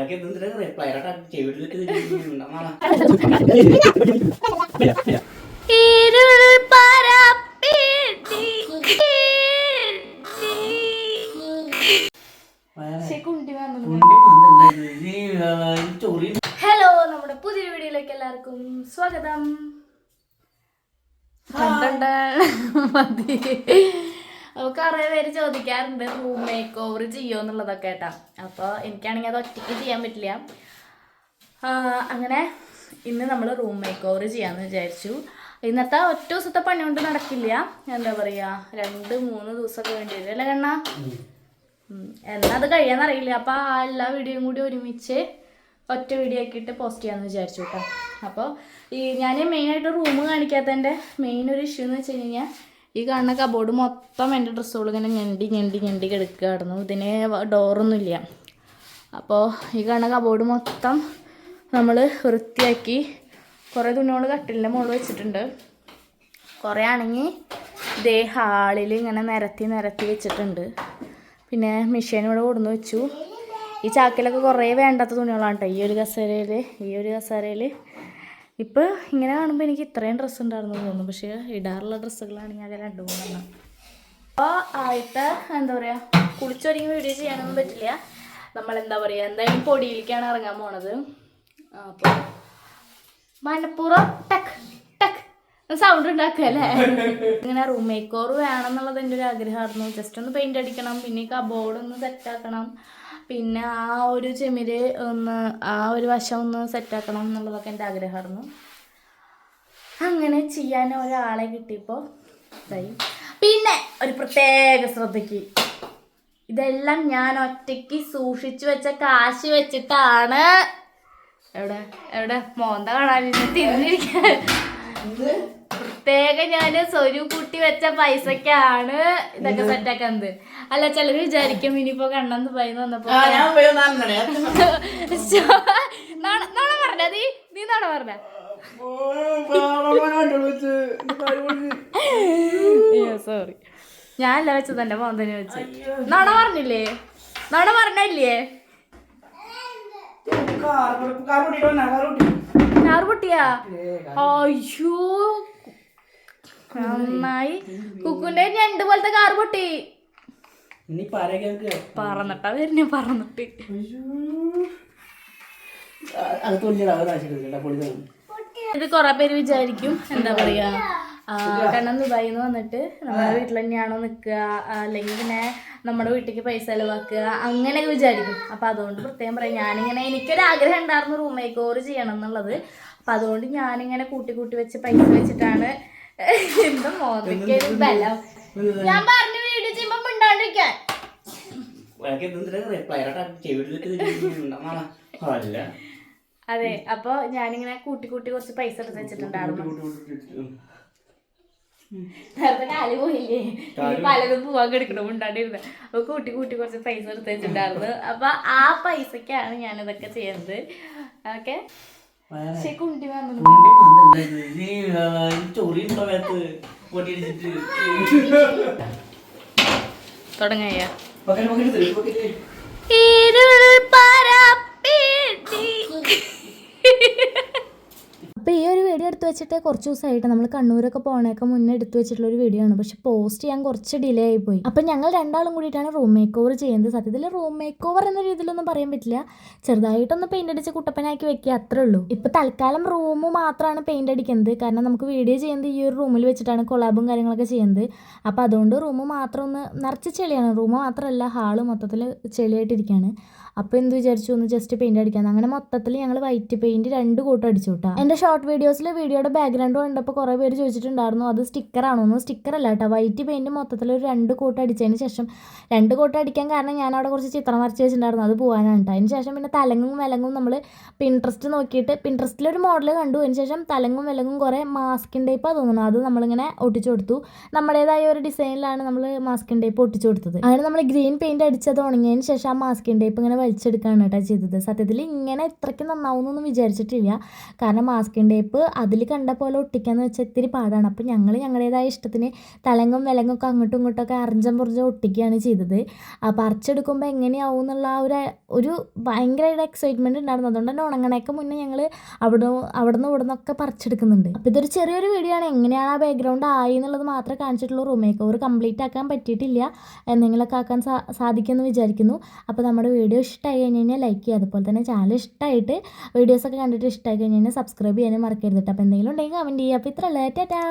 അതൊക്കെ എന്തിനാ റിപ്ലൈ ഇരുൾ പരപ്പിട്ടി കുണ്ടി വന്നു ചോറി ഹലോ നമ്മുടെ പുതിയ വീഡിയോയിലേക്ക് എല്ലാവർക്കും സ്വാഗതം. കണ്ടണ്ട. മതി. കുറേ പേര് ചോദിക്കാറുണ്ട് റൂം മേക്ക് ഓവർ ചെയ്യുമോ എന്നുള്ളതൊക്കെ കേട്ടാ. അപ്പോൾ എനിക്കാണെങ്കിൽ അത് ഒറ്റയ്ക്ക് ചെയ്യാൻ പറ്റില്ല. അങ്ങനെ ഇന്ന് നമ്മൾ റൂം മേക്ക് ഓവർ ചെയ്യാമെന്ന് വിചാരിച്ചു. ഇന്നത്തെ ഒറ്റ ദിവസത്തെ പണി കൊണ്ട് നടക്കില്ല. എന്താ പറയുക രണ്ട് മൂന്ന് ദിവസമൊക്കെ വേണ്ടി വരും. അല്ലേ കണ്ണാ. എന്നാ അത് കഴിയാന്നറിയില്ല അപ്പോൾ ആ എല്ലാ വീഡിയോയും കൂടി ഒരുമിച്ച് ഒറ്റ വീഡിയോ ആക്കിയിട്ട് പോസ്റ്റ് ചെയ്യാമെന്ന് വിചാരിച്ചു കേട്ടോ. അപ്പോൾ ഈ ഞാൻ മെയിനായിട്ട് റൂം കാണിക്കാത്തതിന്റെ മെയിൻ ഒരു ഇഷ്യൂ എന്ന് വെച്ച് കഴിഞ്ഞാൽ ഈ കാണുന്ന കബോർഡ് മൊത്തം എന്റെ ഡ്രസ്സുകൾ ഇങ്ങനെ ഞെണ്ടി ഞെണ്ടി ഞെണ്ടി കിടക്കുകയായിരുന്നു. ഇതിന് ഡോറൊന്നുമില്ല അപ്പോൾ ഈ കാണുന്ന കബോർഡ് മൊത്തം നമ്മൾ വൃത്തിയാക്കി കുറേ തുണികൾ കട്ടിലിന്റെ മുകളിൽ വെച്ചിട്ടുണ്ട്. കുറേ ആണെങ്കിൽ ഇതേ ഹാളിൽ ഇങ്ങനെ നിരത്തി നിരത്തി വെച്ചിട്ടുണ്ട്. പിന്നെ മെഷീൻ ഇവിടെ കൊടുന്ന് വെച്ചു. ഈ ചാക്കിലൊക്കെ കുറേ വേണ്ടാത്ത തുണികളാണ് കേട്ടോ ഈ ഒരു കസേരയിൽ ഈ ഒരു കസേരയിൽ ഇപ്പോൾ ഇങ്ങനെ കാണുമ്പോൾ എനിക്ക് ഇത്രയും ഡ്രസ്സ് ഉണ്ടായിരുന്നു തോന്നുന്നു. പക്ഷേ ഇടാറുള്ള ഡ്രസ്സുകളാണെങ്കിൽ അത് രണ്ട് മൂന്നെണ്ണം. അപ്പോൾ ആദ്യത്തെ എന്താ പറയുക കുളിച്ചൊരുങ്ങി വീഡിയോ ചെയ്യാനൊന്നും പറ്റില്ല. നമ്മൾ എന്താ പറയുക എന്തായാലും പൊടിയിലേക്കാണ് ഇറങ്ങാൻ പോണത്. അപ്പോൾ മലപ്പുറം ടക്ക് ടക്ക് സൗണ്ട് ഉണ്ടാക്കുക അല്ലേ? ഇങ്ങനെ റൂം മേക്ക് ഓവർ വേണം എന്നുള്ളത് എന്റെ ഒരു ആഗ്രഹമായിരുന്നു. ജസ്റ്റ് ഒന്ന് പെയിന്റ് അടിക്കണം പിന്നെ കബോർഡ് ഒന്ന് സെറ്റാക്കണം പിന്നെ ആ ഒരു ചെമിര് ഒന്ന് ആ ഒരു വശം ഒന്ന് സെറ്റാക്കണം എന്നുള്ളതൊക്കെ എന്റെ ആഗ്രഹമായിരുന്നു. അങ്ങനെ ചെയ്യാൻ ഒരാളെ കിട്ടിയപ്പോൾ പിന്നെ ഒരു പ്രത്യേക ശ്രദ്ധയ്ക്ക്. ഇതെല്ലാം ഞാൻ ഒറ്റയ്ക്ക് സൂക്ഷിച്ചു വെച്ച കാശ് വെച്ചിട്ടാണ്. എവിടെ? എവിടെ? മോന്ത കാണാനിരുന്ന് തിരിഞ്ഞിരിക്കാൻ പ്രത്യേക ഞാൻ സ്വരു കൂട്ടി വെച്ച പൈസക്കാണ് ഇതൊക്കെ സെറ്റാക്കുന്നത് അല്ല ചിലര് വിചാരിക്കും ഇനിയിപ്പോ കണ്ണെന്ന് പൈന്ന് വന്നപ്പോ നാളെ പറഞ്ഞ നീ നീ നാളെ പറഞ്ഞ? സോറി ഞാനല്ല വെച്ചത് എന്റെ മോന്തനെ വെച്ച്. നാണ പറഞ്ഞില്ലേ? നാണ പറഞ്ഞില്ലേ? കാർ പൊട്ടിയാ? അയ്യോ നന്നായി. കുക്കുന്റെ ഞണ്ട് പോലത്തെ കാർ പൊട്ടി. പറന്നിട്ടാ വരുന്ന പറന്നിട്ട്. ഇത് കൊറേ പേര് വിചാരിക്കും എന്താ പറയാ കണ്ണന്ന് കാരണം ദുബായിൽ നിന്ന് വന്നിട്ട് നമ്മുടെ വീട്ടിൽ തന്നെയാണോ നിൽക്കുക അല്ലെങ്കിൽ പിന്നെ നമ്മുടെ വീട്ടിലേക്ക് പൈസ ചെലവാക്കുക അങ്ങനെയൊക്കെ വിചാരിക്കും. അപ്പൊ അതുകൊണ്ട് പ്രത്യേകം പറയാം ഞാനിങ്ങനെ എനിക്കൊരു ആഗ്രഹം ഉണ്ടായിരുന്നു റൂം മേക്ക് ഓവർ ചെയ്യണം എന്നുള്ളത്. അപ്പൊ അതുകൊണ്ട് ഞാനിങ്ങനെ കൂട്ടി കൂട്ടി വെച്ച് പൈസ വെച്ചിട്ടാണ് എന്താ മോദിക്ക് ഒരു ബലം. ഞാൻ പറഞ്ഞു വീഡിയോ ചെയ്യുമ്പോ മിണ്ടാണ്ടിരിക്കാൻ. അതെ അപ്പൊ ഞാനിങ്ങനെ കൂട്ടി കൂട്ടി കുറച്ച് പൈസ എടുത്ത് വെച്ചിട്ടുണ്ടായിരുന്നു. കാൽ പോയില്ലേ? പലതും പോവാൻ കിടക്കണം ഉണ്ടാണ്ടിരുന്നത് അപ്പൊ കൂട്ടി കൂട്ടി കുറച്ച് പൈസ എടുത്ത് വെച്ചിട്ടുണ്ടായിരുന്നു. അപ്പൊ ആ പൈസക്കാണ് ഞാൻ ഇതൊക്കെ ചെയ്യുന്നത്. ഓക്കെ? പക്ഷെ കുണ്ടി വന്നു ചോറി സമയത്ത് പൊട്ടിയിടിച്ചിട്ട് തുടങ്ങിയ പക്കറ്റ് പക്കറ്റ് പക്കറ്റ് ഇരുൾ പരപ്പിട്ടി അപ്പോൾ ഈ ഒരു വീഡിയോ എടുത്തു വെച്ചിട്ട് കുറച്ച് ദിവസമായിട്ട് നമ്മൾ കണ്ണൂരൊക്കെ പോകണേക്ക് മുന്നേ എടുത്തു വെച്ചിട്ടുള്ള ഒരു വീഡിയോ ആണ്. പക്ഷെ പോസ്റ്റ് ചെയ്യാൻ കുറച്ച് ഡിലേ ആയി പോയി. അപ്പം ഞങ്ങൾ രണ്ടാളും കൂടിയിട്ടാണ് റൂം മേക്ക് ഓവർ ചെയ്യുന്നത്. സത്യത്തിൽ റൂം മേക്ക് ഓവർ എന്ന രീതിയിലൊന്നും പറയാൻ പറ്റില്ല. ചെറുതായിട്ടൊന്ന് പെയിന്റ് അടിച്ച് കുട്ടപ്പനാക്കി വെക്കുക അത്രേ ഉള്ളൂ. ഇപ്പോൾ തൽക്കാലം റൂം മാത്രമാണ് പെയിന്റ് അടിക്കുന്നത്. കാരണം നമുക്ക് വീഡിയോ ചെയ്യുന്നത് ഈ ഒരു റൂമിൽ വെച്ചിട്ടാണ് കൊളാബും കാര്യങ്ങളൊക്കെ ചെയ്യുന്നത്. അപ്പോൾ അതുകൊണ്ട് റൂം മാത്രം ഒന്ന് നിറച്ച് ചെളിയാണ്. റൂം മാത്രമല്ല ഹാൾ മൊത്തത്തിൽ ചെളിയായിട്ടിരിക്കുകയാണ് അപ്പോൾ എന്ത് വിചാരിച്ചു? ഒന്ന് ജസ്റ്റ് പെയിന്റ് അടിക്കാൻ അങ്ങനെ മൊത്തത്തിൽ ഞങ്ങൾ വൈറ്റ് പെയിന്റ് രണ്ട് കൂട്ടം അടിച്ചു കേട്ടോ എന്റെ ഷോർട്ട് വീഡിയോസിൽ വീഡിയോയുടെ ബാക്ക്ഗ്രൗണ്ട് കണ്ടപ്പോൾ കുറേ പേര് ചോദിച്ചിട്ടുണ്ടായിരുന്നു അത് സ്റ്റിക്കറാണോ ഒന്നും അല്ല കേട്ടോ വൈറ്റ് പെയിന്റ് മൊത്തത്തിൽ ഒരു രണ്ട് കോട്ട് അടിച്ചതിന് ശേഷം രണ്ട് കോട്ട് അടിക്കാൻ കാരണം ഞാൻ അവിടെ കുറച്ച് ചിത്രം വരച്ച് വെച്ചിട്ടുണ്ടായിരുന്നു അത് പോകാനാണ് കേട്ടോ. അതിന് ശേഷം പിന്നെ തലങ്ങും വിലങ്ങും നമ്മൾ പിൻട്രസ്റ്റ് നോക്കിയിട്ട് പിൻട്രസ്റ്റിലൊരു മോഡൽ കണ്ടു അതിന് ശേഷം തലങ്ങും വിലങ്ങും കുറേ മാസ്കിൻ ടൈപ്പാണ് തോന്നുന്നു അത് നമ്മളിങ്ങനെ ഒട്ടിച്ചു കൊടുത്തു. നമ്മുടേതായ ഒരു ഡിസൈനിലാണ് നമ്മൾ മാസ്കിൻ ടൈപ്പ് ഒട്ടിച്ചു കൊടുത്തത്. അങ്ങനെ നമ്മൾ ഗ്രീൻ പെയിന്റ് അടിച്ചത് ഉണങ്ങിയതിന് ശേഷം ആ മാസ്കിൻ ടൈപ്പ് ഇങ്ങനെ വലിച്ചെടുക്കാനാണ് കേട്ടോ ചെയ്തത്. സത്യത്തിൽ ഇങ്ങനെ ഇത്രയ്ക്ക് നന്നാവുന്നൊന്നും വിചാരിച്ചിട്ടില്ല. കാരണം മാസ്കിൻ ടേപ്പ് അതിൽ കണ്ട പോലെ ഒട്ടിക്കാന്ന് വെച്ചാൽ ഇത്തിരി പാടാണ്. അപ്പോൾ ഞങ്ങൾ ഞങ്ങളുടേതായ ഇഷ്ടത്തിന് തലങ്ങും വിലങ്ങും ഒക്കെ അങ്ങോട്ടും ഇങ്ങോട്ടൊക്കെ അറിഞ്ചം പുറഞ്ചം ഒട്ടിക്കുകയാണ് ചെയ്തത്. ആ പറിച്ചെടുക്കുമ്പോൾ എങ്ങനെയാവും എന്നുള്ള ആ ഒരു ഒരു ഭയങ്കരമായിട്ട് എക്സൈറ്റ്മെന്റ് ഉണ്ടായിരുന്നു. അതുകൊണ്ട് തന്നെ ഉണങ്ങണേക്ക് മുന്നേ ഞങ്ങൾ അവിടെ അവിടെ നിന്ന് ഇവിടെ നിന്നൊക്കെ പറിച്ചെടുക്കുന്നുണ്ട്. അപ്പോൾ ഇതൊരു ചെറിയൊരു വീഡിയോ ആണ്. എങ്ങനെയാണ് ആ ബാക്ക്ഗ്രൗണ്ട് ആയി എന്നുള്ളത് മാത്രമേ കാണിച്ചിട്ടുള്ളൂ. റൂം ഒരു കംപ്ലീറ്റ് ആക്കാൻ പറ്റിയിട്ടില്ല. എന്തെങ്കിലുമൊക്കെ ആക്കാൻ സാ സാധിക്കുമെന്ന് വിചാരിക്കുന്നു. അപ്പോൾ നമ്മുടെ വീഡിയോ ഇഷ്ടമായി കഴിഞ്ഞ് കഴിഞ്ഞാൽ ലൈക്ക് ചെയ്യുക. അതുപോലെ തന്നെ ചാനൽ ഇഷ്ടമായിട്ട് വീഡിയോസൊക്കെ കണ്ടിട്ട് ഇഷ്ടമായി കഴിഞ്ഞ് കഴിഞ്ഞാൽ സബ്സ്ക്രൈബ് ചെയ്യാനും മറക്കരുത് അപ്പോൾ എന്തെങ്കിലും ഉണ്ടെങ്കിൽ കമന്റ് ചെയ്യുക അപ്പോൾ ഇത്ര ലേറ്റാ